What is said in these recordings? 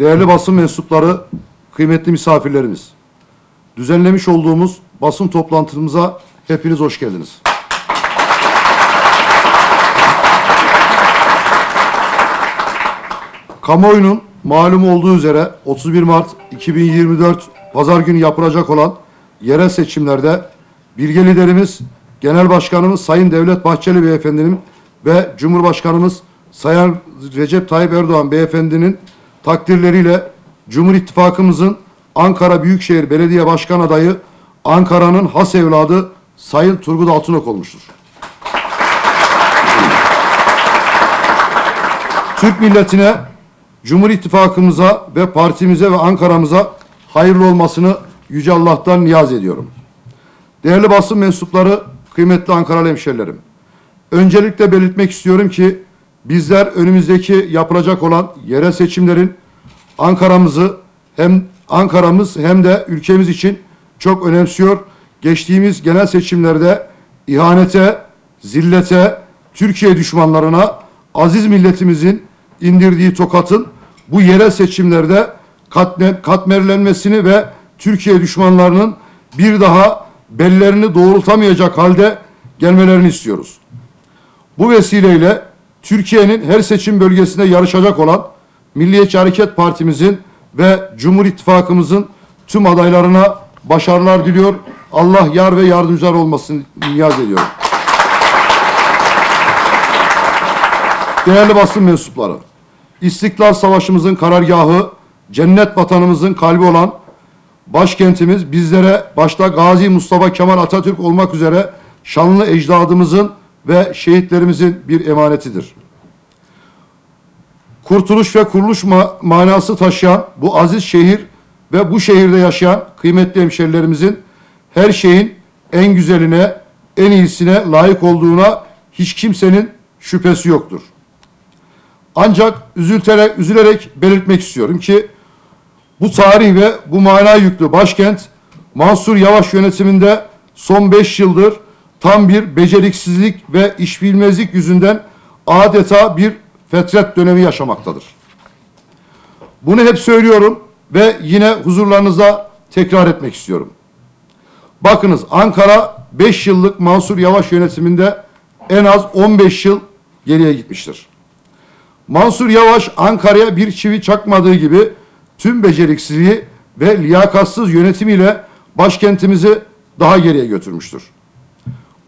değerli basın mensupları, kıymetli misafirlerimiz. Düzenlemiş olduğumuz basın toplantımıza hepiniz hoş geldiniz. Kamuoyunun malum olduğu üzere 31 Mart 2024 Pazar günü yapılacak olan yerel seçimlerde bilge liderimiz, Genel Başkanımız Sayın Devlet Bahçeli Beyefendinin ve Cumhurbaşkanımız Sayın Recep Tayyip Erdoğan Beyefendinin takdirleriyle Cumhur İttifakımızın Ankara Büyükşehir Belediye Başkan adayı Ankara'nın has evladı Sayın Turgut Altınok olmuştur. Türk milletine, Cumhur İttifakımıza ve partimize ve Ankara'mıza hayırlı olmasını Yüce Allah'tan niyaz ediyorum. Değerli basın mensupları, kıymetli Ankaralı hemşerilerim. Öncelikle belirtmek istiyorum ki bizler önümüzdeki yapılacak olan yerel seçimlerin Ankara'mızı hem Ankara'mız hem de ülkemiz için çok önemsiyor. Geçtiğimiz genel seçimlerde ihanete, zillete, Türkiye düşmanlarına aziz milletimizin indirdiği tokatın bu yerel seçimlerde katne, katmerlenmesini ve Türkiye düşmanlarının bir daha bellerini doğrultamayacak halde gelmelerini istiyoruz. Bu vesileyle Türkiye'nin her seçim bölgesinde yarışacak olan Milliyetçi Hareket Partimizin ve Cumhur İttifakımızın tüm adaylarına başarılar diliyor. Allah yar ve yardımcılar olmasını niyaz ediyorum. Değerli basın mensupları, İstiklal Savaşımızın karargahı, cennet vatanımızın kalbi olan başkentimiz bizlere başta Gazi Mustafa Kemal Atatürk olmak üzere şanlı ecdadımızın ve şehitlerimizin bir emanetidir. Kurtuluş ve kuruluş ma- manası taşıyan bu aziz şehir ve bu şehirde yaşayan kıymetli hemşerilerimizin her şeyin en güzeline, en iyisine layık olduğuna hiç kimsenin şüphesi yoktur. Ancak üzülerek, üzülerek belirtmek istiyorum ki bu tarih ve bu mana yüklü başkent Mansur Yavaş yönetiminde son beş yıldır tam bir beceriksizlik ve işbilmezlik yüzünden adeta bir fetret dönemi yaşamaktadır. Bunu hep söylüyorum ve yine huzurlarınıza tekrar etmek istiyorum. Bakınız Ankara 5 yıllık Mansur Yavaş yönetiminde en az 15 yıl geriye gitmiştir. Mansur Yavaş Ankara'ya bir çivi çakmadığı gibi tüm beceriksizliği ve liyakatsız yönetimiyle başkentimizi daha geriye götürmüştür.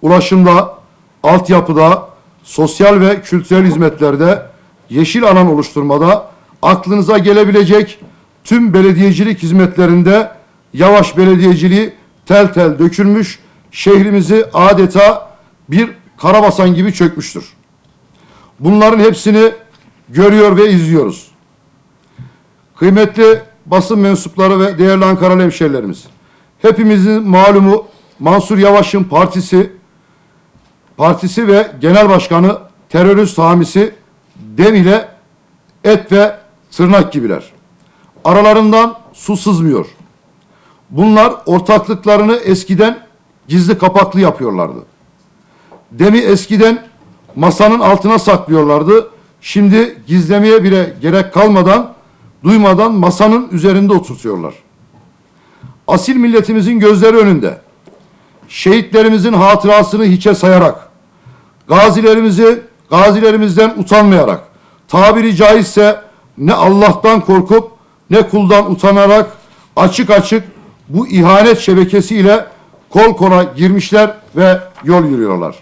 Ulaşımda, altyapıda, sosyal ve kültürel hizmetlerde, yeşil alan oluşturmada aklınıza gelebilecek tüm belediyecilik hizmetlerinde Yavaş belediyeciliği tel tel dökülmüş, şehrimizi adeta bir karabasan gibi çökmüştür. Bunların hepsini görüyor ve izliyoruz. Kıymetli basın mensupları ve değerli Ankaralı hemşehrilerimiz. Hepimizin malumu Mansur Yavaş'ın partisi, partisi ve genel başkanı terörist hamisi dem ile et ve tırnak gibiler. Aralarından su sızmıyor. Bunlar ortaklıklarını eskiden gizli kapaklı yapıyorlardı. Demi eskiden masanın altına saklıyorlardı. Şimdi gizlemeye bile gerek kalmadan, duymadan masanın üzerinde oturtuyorlar. Asil milletimizin gözleri önünde, şehitlerimizin hatırasını hiçe sayarak, gazilerimizi, gazilerimizden utanmayarak, tabiri caizse ne Allah'tan korkup ne kuldan utanarak açık açık bu ihanet şebekesiyle kol kola girmişler ve yol yürüyorlar.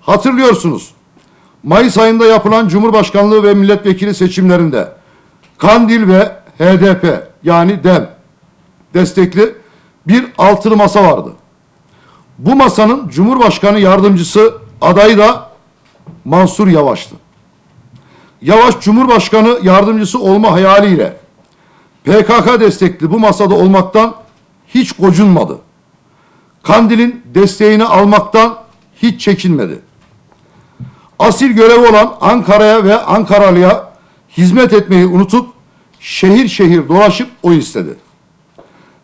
Hatırlıyorsunuz. Mayıs ayında yapılan Cumhurbaşkanlığı ve milletvekili seçimlerinde Kandil ve HDP yani DEM destekli bir altılı masa vardı. Bu masanın Cumhurbaşkanı yardımcısı adayı da Mansur Yavaş'tı. Yavaş Cumhurbaşkanı yardımcısı olma hayaliyle PKK destekli bu masada olmaktan hiç gocunmadı. Kandil'in desteğini almaktan hiç çekinmedi. Asil görevi olan Ankara'ya ve Ankaralı'ya hizmet etmeyi unutup şehir şehir dolaşıp o istedi.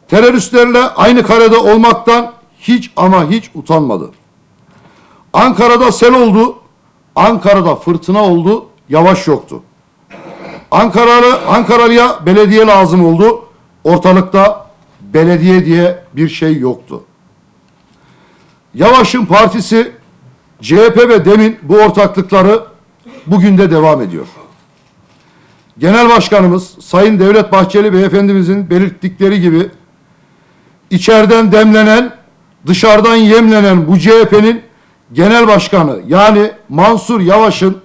Teröristlerle aynı karede olmaktan hiç ama hiç utanmadı. Ankara'da sel oldu, Ankara'da fırtına oldu, yavaş yoktu. Ankaralı Ankaralıya belediye lazım oldu. Ortalıkta belediye diye bir şey yoktu. Yavaş'ın partisi CHP ve DEM'in bu ortaklıkları bugün de devam ediyor. Genel Başkanımız Sayın Devlet Bahçeli Beyefendimizin belirttikleri gibi içeriden demlenen, dışarıdan yemlenen bu CHP'nin genel başkanı yani Mansur Yavaş'ın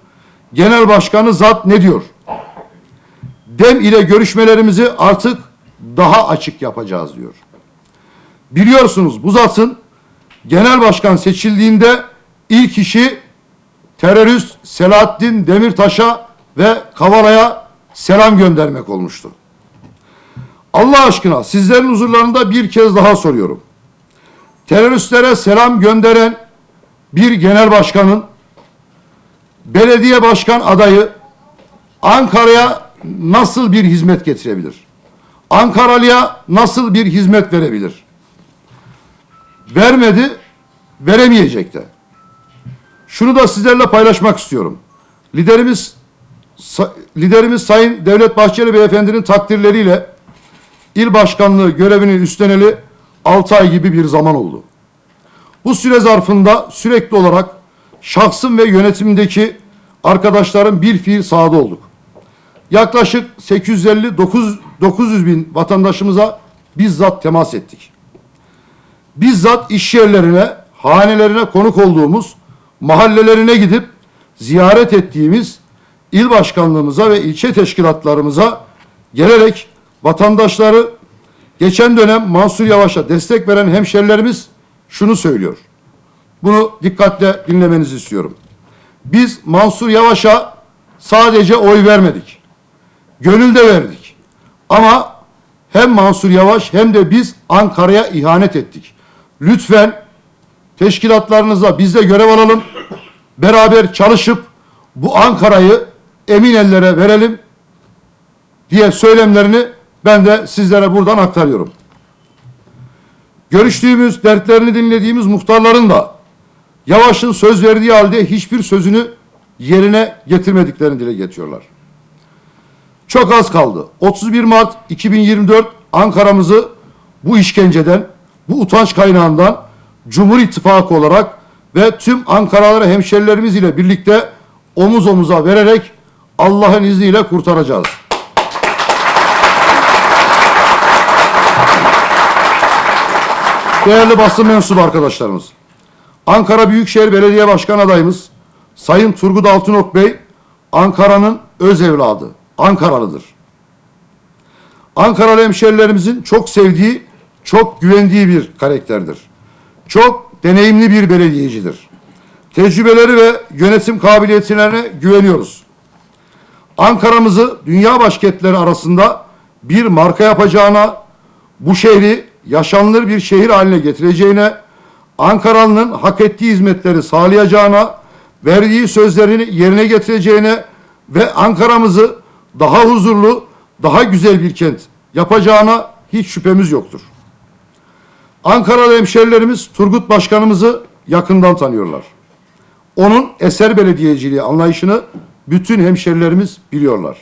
genel başkanı zat ne diyor? Dem ile görüşmelerimizi artık daha açık yapacağız diyor. Biliyorsunuz bu zatın genel başkan seçildiğinde ilk işi terörist Selahattin Demirtaş'a ve Kavala'ya selam göndermek olmuştu. Allah aşkına sizlerin huzurlarında bir kez daha soruyorum. Teröristlere selam gönderen bir genel başkanın belediye başkan adayı Ankara'ya nasıl bir hizmet getirebilir? Ankaralıya nasıl bir hizmet verebilir? Vermedi, veremeyecek de. Şunu da sizlerle paylaşmak istiyorum. Liderimiz liderimiz Sayın Devlet Bahçeli Beyefendi'nin takdirleriyle il başkanlığı görevini üstleneli 6 ay gibi bir zaman oldu. Bu süre zarfında sürekli olarak şahsım ve yönetimdeki arkadaşların bir fiil sahada olduk. Yaklaşık 850 900 bin vatandaşımıza bizzat temas ettik. Bizzat iş yerlerine, hanelerine konuk olduğumuz, mahallelerine gidip ziyaret ettiğimiz il başkanlığımıza ve ilçe teşkilatlarımıza gelerek vatandaşları geçen dönem Mansur Yavaş'a destek veren hemşerilerimiz şunu söylüyor. Bunu dikkatle dinlemenizi istiyorum. Biz Mansur Yavaş'a sadece oy vermedik. Gönül de verdik. Ama hem Mansur Yavaş hem de biz Ankara'ya ihanet ettik. Lütfen teşkilatlarınıza biz de görev alalım. Beraber çalışıp bu Ankara'yı emin ellere verelim diye söylemlerini ben de sizlere buradan aktarıyorum. Görüştüğümüz, dertlerini dinlediğimiz muhtarların da Yavaş'ın söz verdiği halde hiçbir sözünü yerine getirmediklerini dile getiriyorlar. Çok az kaldı. 31 Mart 2024 Ankara'mızı bu işkenceden, bu utanç kaynağından Cumhur İttifakı olarak ve tüm Ankaralı hemşerilerimiz ile birlikte omuz omuza vererek Allah'ın izniyle kurtaracağız. Değerli basın mensubu arkadaşlarımız, Ankara Büyükşehir Belediye Başkan adayımız Sayın Turgut Altınok Bey, Ankara'nın öz evladı, Ankaralıdır. Ankaralı hemşerilerimizin çok sevdiği, çok güvendiği bir karakterdir. Çok deneyimli bir belediyecidir. Tecrübeleri ve yönetim kabiliyetlerine güveniyoruz. Ankara'mızı dünya başkentleri arasında bir marka yapacağına, bu şehri yaşanılır bir şehir haline getireceğine, Ankaralı'nın hak ettiği hizmetleri sağlayacağına, verdiği sözlerini yerine getireceğine ve Ankara'mızı daha huzurlu, daha güzel bir kent yapacağına hiç şüphemiz yoktur. Ankaralı hemşerilerimiz Turgut Başkanımızı yakından tanıyorlar. Onun eser belediyeciliği anlayışını bütün hemşerilerimiz biliyorlar.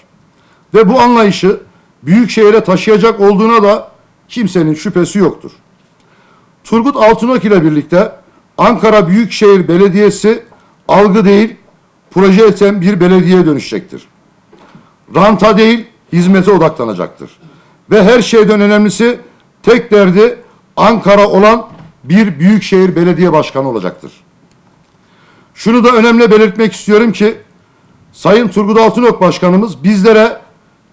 Ve bu anlayışı büyük şehire taşıyacak olduğuna da kimsenin şüphesi yoktur. Turgut Altınok ile birlikte Ankara Büyükşehir Belediyesi algı değil, proje eten bir belediyeye dönüşecektir. Ranta değil, hizmete odaklanacaktır. Ve her şeyden önemlisi tek derdi Ankara olan bir büyükşehir belediye başkanı olacaktır. Şunu da önemli belirtmek istiyorum ki Sayın Turgut Altınok Başkanımız bizlere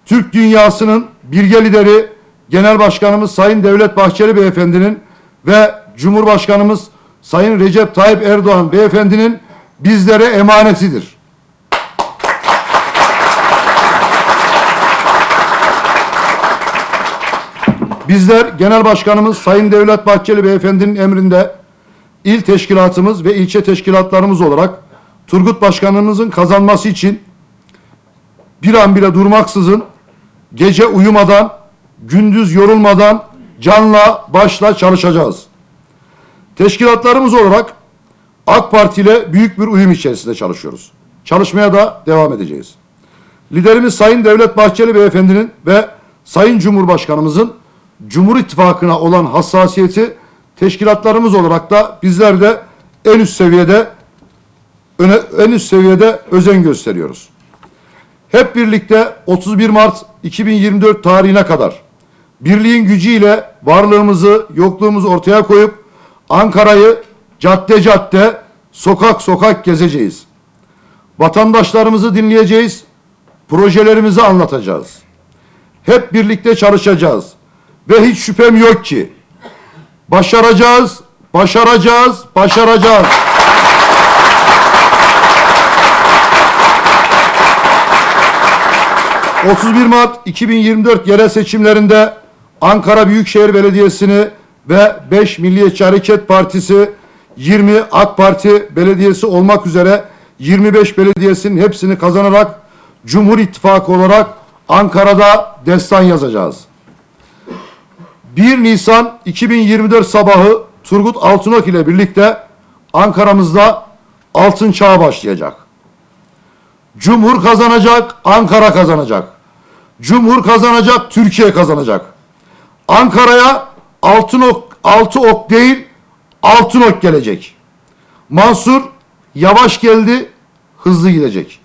Türk dünyasının bilge lideri Genel Başkanımız Sayın Devlet Bahçeli Beyefendi'nin ve Cumhurbaşkanımız Sayın Recep Tayyip Erdoğan Beyefendi'nin bizlere emanetidir. Bizler Genel Başkanımız Sayın Devlet Bahçeli Beyefendi'nin emrinde il teşkilatımız ve ilçe teşkilatlarımız olarak Turgut Başkanımızın kazanması için bir an bile durmaksızın gece uyumadan, gündüz yorulmadan canla başla çalışacağız. Teşkilatlarımız olarak AK Parti ile büyük bir uyum içerisinde çalışıyoruz. Çalışmaya da devam edeceğiz. Liderimiz Sayın Devlet Bahçeli Beyefendinin ve Sayın Cumhurbaşkanımızın Cumhur İttifakı'na olan hassasiyeti teşkilatlarımız olarak da bizler de en üst seviyede öne, en üst seviyede özen gösteriyoruz. Hep birlikte 31 Mart 2024 tarihine kadar birliğin gücüyle varlığımızı, yokluğumuzu ortaya koyup Ankara'yı cadde cadde, sokak sokak gezeceğiz. Vatandaşlarımızı dinleyeceğiz, projelerimizi anlatacağız. Hep birlikte çalışacağız. Ve hiç şüphem yok ki başaracağız, başaracağız, başaracağız. ...31 Mart 2024 yerel seçimlerinde Ankara Büyükşehir Belediyesi'ni ve 5 Milliyetçi Hareket Partisi, 20 AK Parti Belediyesi olmak üzere 25 belediyesinin hepsini kazanarak Cumhur İttifakı olarak Ankara'da destan yazacağız. 1 Nisan 2024 sabahı Turgut Altınok ile birlikte Ankara'mızda altın çağı başlayacak. Cumhur kazanacak, Ankara kazanacak. Cumhur kazanacak, Türkiye kazanacak. Ankara'ya altın ok, altı ok değil, altın ok gelecek. Mansur yavaş geldi, hızlı gidecek.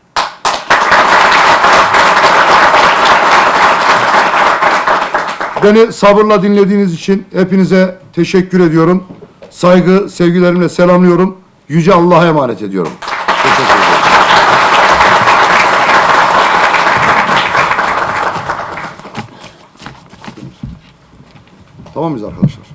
Beni sabırla dinlediğiniz için hepinize teşekkür ediyorum. Saygı, sevgilerimle selamlıyorum. Yüce Allah'a emanet ediyorum. Tamam mıyız arkadaşlar?